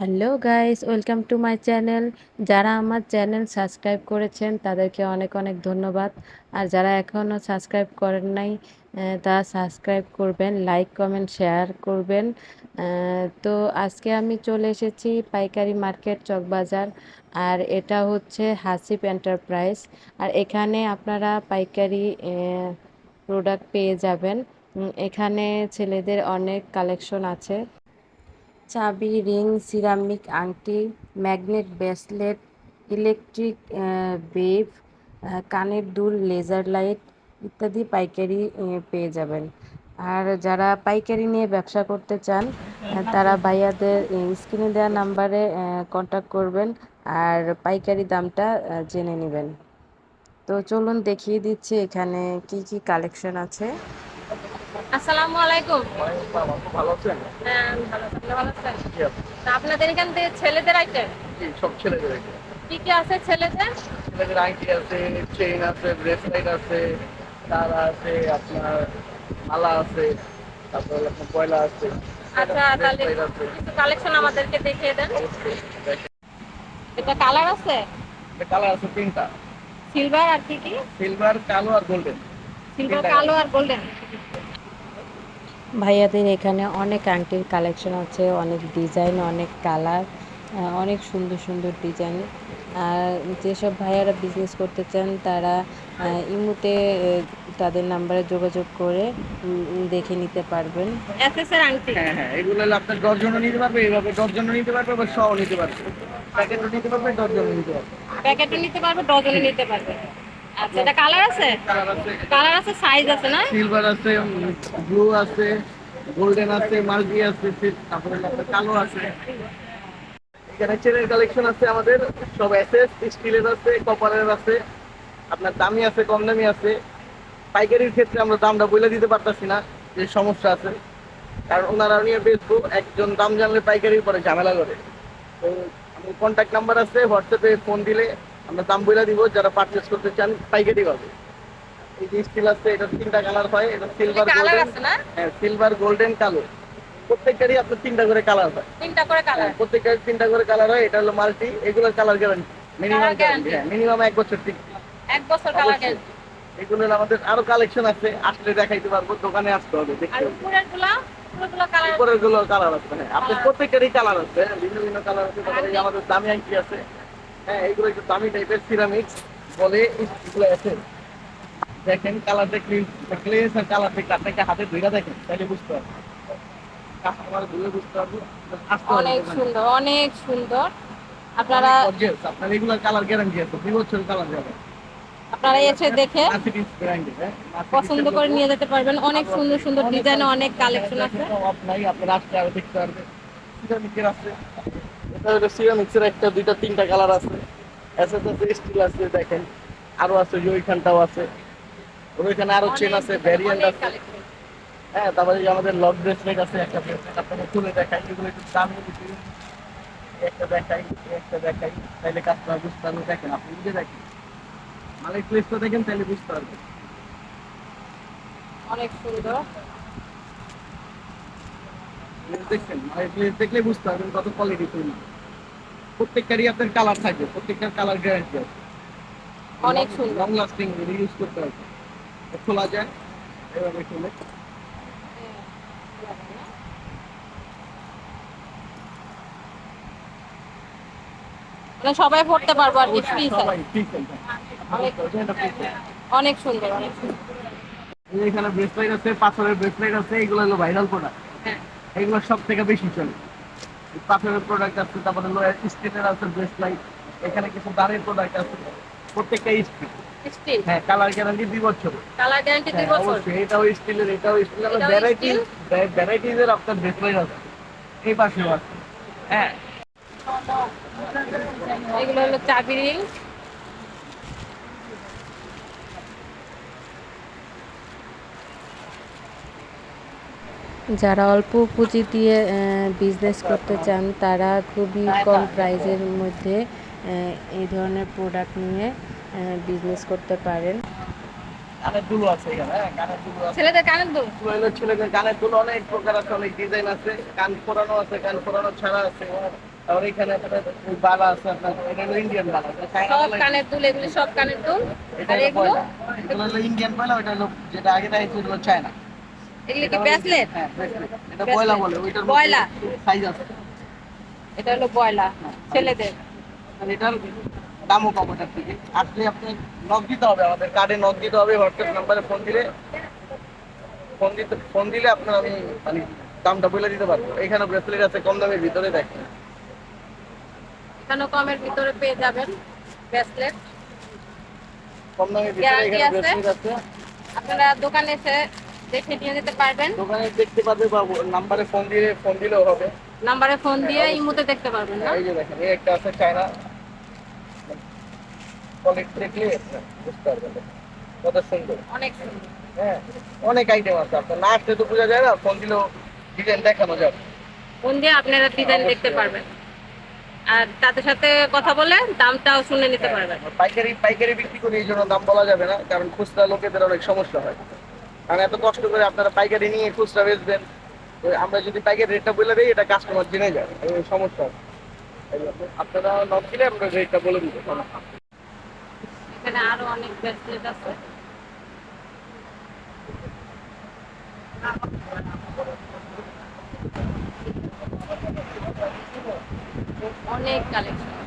Hello guys, welcome to my channel. যারা আমার channel subscribe করেছেন, তাদেরকে অনেক অনেক ধন্যবাদ। আর যারা এখনও সাবস্ক্রাইব করেন নাই তারা সাবস্ক্রাইব করবেন, লাইক, কমেন্ট, শেয়ার করবেন। তো আজকে আমি চলে এসেছি পাইকারি মার্কেট চকবাজার আর এটা হচ্ছে হাসিব এন্টারপ্রাইজ। আর এখানে আপনারা পাইকারি প্রোডাক্ট পেয়ে যাবেন। এখানে ছেলেদের অনেক কালেকশন আছে। চাবি, রিং, সিরামিক, আংটি, ম্যাগনেট ব্রেসলেট, ইলেকট্রিক বেভ কানের দুল, লেজার লাইট ইত্যাদি পাইকারি পেয়ে যাবেন। আর যারা পাইকারি নিয়ে ব্যবসা করতে চান তারা ভাইয়াদের স্ক্রিনে দেওয়া নাম্বারে কন্ট্যাক্ট করবেন আর পাইকারি দামটা জেনে নেবেন। তো চলুন দেখিয়ে দিচ্ছি এখানে কি কি কালেকশন আছে। আসসালামু আলাইকুম। ভালো আছেন? হ্যাঁ ভালো ভালো আছেন আপনাদের এখান থেকে ছেলেদের আইটেম? সব ছেলেদের আছে। কি কি আছে ছেলেদের? ছেলেদের আংটি আছে চেইন আছে ব্রেসলেট আছে তারা আছে আপনার মালা আছে তারপর আপনার পয়লা আছে আচ্ছা তাহলে কিছু কালেকশন আমাদেরকে দেখিয়ে দেন। এটা কালার আছে? এটা কালার আছে তিনটা। সিলভার আর কি কি? সিলভার কালো আর গোল্ডেন। সিলভার কালো আর গোল্ডেন। ভাইয়াদের এখানে অনেক আংটির কালেকশন আছে অনেক ডিজাইন অনেক কালার অনেক সুন্দর সুন্দর ডিজাইন। আর যেসব ভাইয়ারা বিজনেস করতে চান তারা আহ, ইমুতে তাদের নাম্বারে যোগাযোগ করে দেখে নিতে পারবেন। আংটি। হ্যাঁ হ্যাঁ এগুলো হলো ডজনও নিতে পারবে এইভাবে ডজনও নিতে পারবে বা শও নিতে পারবে। প্যাকেটও নিতে পারবে ডজনও নিতে পারবে। প্যাকেটও নিতে পারবে ডজনও নিতে পারবে। আচ্ছা এটা কালার আছে? কালার আছে সাইজ আছে না? সিলভার আছে ব্লু আছে গোল্ডেন আছে মাল্টি আছে তারপরে কালো আছে। এখানে চেনের কালেকশন আছে আমাদের, সব এসএস স্টিলের আছে কপারের আছে। আপনার দামি আছে, কম দামি আছে। পাইকারির ক্ষেত্রে আমরা দামটা বলে দিতে পারতাছি না, যে সমস্যা আছে। কারণ ওনারা নিয়ে বেচবো, একজন দাম জানলে পাইকারির পরে ঝামেলা করে। তো আমি কন্ট্যাক্ট নাম্বার আছে, হোয়াটসঅ্যাপে ফোন দিলে আমরা দাম বলে দিব যারা পারচেস করতে চান পাইকারি পাবে। এই যে স্টিল আছে এটা তিনটা কালার হয় এটা সিলভার কালার গোল্ডেন আছে না? হ্যাঁ সিলভার গোল্ডেন কালো। প্রত্যেকটারই আপনার তিনটা করে কালার হয়। তিনটা করে কালার হ্যাঁ, প্রত্যেকটার তিনটা করে কালার হয় এটা হলো মাল্টি এগুলোর কালার গ্যারান্টি মিনিমাম গ্যারান্টি হ্যাঁ মিনিমাম এক বছর ঠিক এক বছর কালার অবশ্যই। এগুলোর আমাদের আরও কালেকশন আছে আসলে দেখাইতে পারব দোকানে আসতে হবে দেখতে হবে। উপরেরগুলা কালার আছে। হ্যাঁ আপনার। প্রত্যেকটারই কালার আছে হ্যাঁ, ভিন্ন ভিন্ন কালার আছে আমাদের দামি আংটি আছে। হ্যাঁ এইগুলো একটু দামি টাইপের সিরামিক্স বলে এগুলো আছে। দেখেন হাতে ধরে দেখেন তাহলে বুঝতে পারবেন। কাস্টমার বুঝতে অনেক সুন্দর অনেক সুন্দর। আপনারা আপনার এগুলোর কালার গ্যারান্টি আছে দুই বছর কালার যাবে। আপনারা এসে দেখে হ্যাঁ, পছন্দ করে নিয়ে যেতে পারবেন। অনেক সুন্দর সুন্দর ডিজাইন অনেক কালেকশন আছে। আপনার আসতে দেখতে পারবে। এটা সিরামিক্সের একটা দুইটা তিনটা কালার আছে। এসএস আছে স্টিল আছে দেখেন। আরও আছে ওইখানটাও আছে। ওইখানে আরও চেন আছে ভ্যারিয়েন্ট আছে। হ্যাঁ তারপরে আমাদের লক ব্রেসলেট আছে একটা ব্রেসলেট আপনাকে খুলে দেখাই এগুলো একটু দামি একটা দেখাই একটা দেখাই তাহলে কাস্টমার বুঝতে পারবে দেখেন আপনি নিজে দেখেন। মালিক প্লেসটা দেখেন তাহলে বুঝতে পারবেন। অনেক সুন্দর। দেখছেন? প্লেস দেখলে বুঝতে পারবেন কত কোয়ালিটি ফুল প্রত্যেকটারই আপনার কালার থাকবে প্রত্যেকটার কালার গ্যারান্টি আছে। অনেক সুন্দর। লং লাস্টিং ইউজ করতে হবে। খোলা যায় এভাবে খুলে। মানে সবাই পড়তে পারব আর কি ফ্রি অনেক- সুন্দর অনেক সুন্দর। এখানে ব্রেসলাইট আছে পাথরের ব্রেসলাইট আছে এগুলো হলো ভাইরাল প্রোডাক্ট হ্যাঁ। এগুলো সব থেকে বেশি চলে। পাথরের প্রোডাক্ট আছে তারপরে স্টিলের আছে ব্রেসলাইট এখানে কিছু দাঁড়ের প্রোডাক্ট আছে প্রত্যেকটা স্টিল স্টিল হ্যাঁ কালার গ্যারান্টি দুই বছর কালার গ্যারান্টি দুই হ্যাঁ, বছর? এটাও স্টিলের এটাও স্টিলের ভ্যারাইটি? ভ্যারাইটিজ এর আপনার ব্রেসলাইট আছে। এই পাশেও আছে। হ্যাঁ। এগুলো হলো চাবি রিং যারা অল্প পুঁজি দিয়ে বিজনেস করতে চান তারা খুবই কম প্রাইজের মধ্যে এই ধরনের প্রোডাক্ট নিয়ে বিজনেস করতে পারেন। হ্যাঁ কানের দুলো আছে। ছেলেদের কানের দুল? ছেলেদের কানের দুলো অনেক প্রকার আছে অনেক ডিজাইন আছে কান ফোরানো আছে কান ফোরানো ছাড়া আছে। আর এখানে আপনার বালা আছে আপনার ইন্ডিয়ান বালা সব কানের দুল এগুলি সব কানের দুল? আর এগুলো? এগুলো ইন্ডিয়ান পয়লা ওটা যেটা আগে দেখাইছি চায়না এগুলি কি ব্রেসলেট হ্যাঁ এটা। পয়লা বলে ওইটার পয়লা। সাইজ আছে। এটা হলো বয়লা ছেলেদের। আর এটার দামও কম ওটার থেকে। আসলে আপনি নক দিতে হবে আমাদের কার্ডে নক দিতে হবে হোয়াটসঅ্যাপ নাম্বারে ফোন দিলে ফোন দিতে ফোন দিলে আপনার আমি মানে দামটা বলে দিতে পারব। এখানে ব্রেসলেট আছে কম দামের ভিতরে দেখেন। এখানেও কমের ভিতরে পেয়ে যাবেন ব্রেসলেট কম দামের ভিতরে এখানে? ব্রেসলেট আছে। আপনারা দোকানে এসে দেখে নিয়ে যেতে পারবেন। দোকানে দেখতে পারবে বা নাম্বারে ফোন দিয়ে ফোন দিলেও হবে। নাম্বারে ফোন দিয়ে ইমুতে দেখতে পারবেন না। এই যে দেখেন এই একটা আছে চায়না। কোয়ালিটি দেখলে বুঝতে পারবেন কত সুন্দর। অনেক সুন্দর। হ্যাঁ অনেক আইটেম আছে। আপনার না আসলে তো বোঝা যায় না ফোন দিলেও ডিজাইন দেখানো যাবে। ফোন দিয়ে আপনারা ডিজাইন দেখতে পারবেন। আর তাদের সাথে কথা বলে দামটাও শুনে নিতে পারবেন। পাইকারি পাইকারি বিক্রি করে এই জন্য দাম বলা যাবে না কারণ খুচরা লোকেদের অনেক সমস্যা হয়। কারণ এত কষ্ট করে আপনারা পাইকারি নিয়ে খুচরা বেচবেন আমরা যদি পাইকারি রেটটা বলে দিই, এটা কাস্টমার জেনে যায়। সমস্যা। আপনারা নক দিলে আমরা রেটটা বলে দিব এখানে আরও অনেক আছে। অনেক কালেকশন